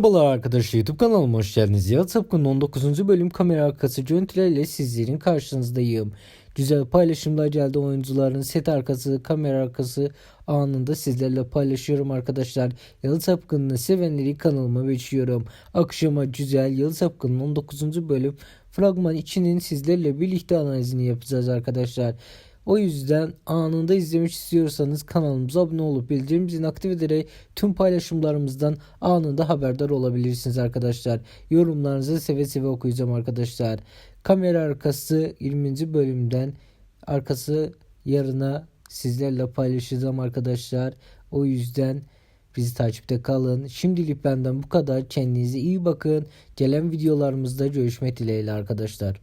Merhabalar arkadaşlar YouTube kanalıma hoş geldiniz. Yalı Sapkın'ın 19. bölüm kamera arkası görüntülerle sizlerin karşınızdayım. Güzel paylaşımlar geldi oyuncuların set arkası kamera arkası anında sizlerle paylaşıyorum arkadaşlar. Yalı Sapkın'ını sevenleri kanalıma bekliyorum. Akşama güzel Yalı Sapkın'ın 19. bölüm fragman içinin sizlerle birlikte analizini yapacağız arkadaşlar. O yüzden anında izlemek istiyorsanız kanalımıza abone olup bildirim zilini aktif ederek tüm paylaşımlarımızdan anında haberdar olabilirsiniz arkadaşlar. Yorumlarınızı seve seve okuyacağım arkadaşlar. Kamera arkası 20. bölümden arkası yarına sizlerle paylaşacağım arkadaşlar. O yüzden bizi takipte kalın. Şimdilik benden bu kadar. Kendinize iyi bakın. Gelen videolarımızda görüşmek dileğiyle arkadaşlar.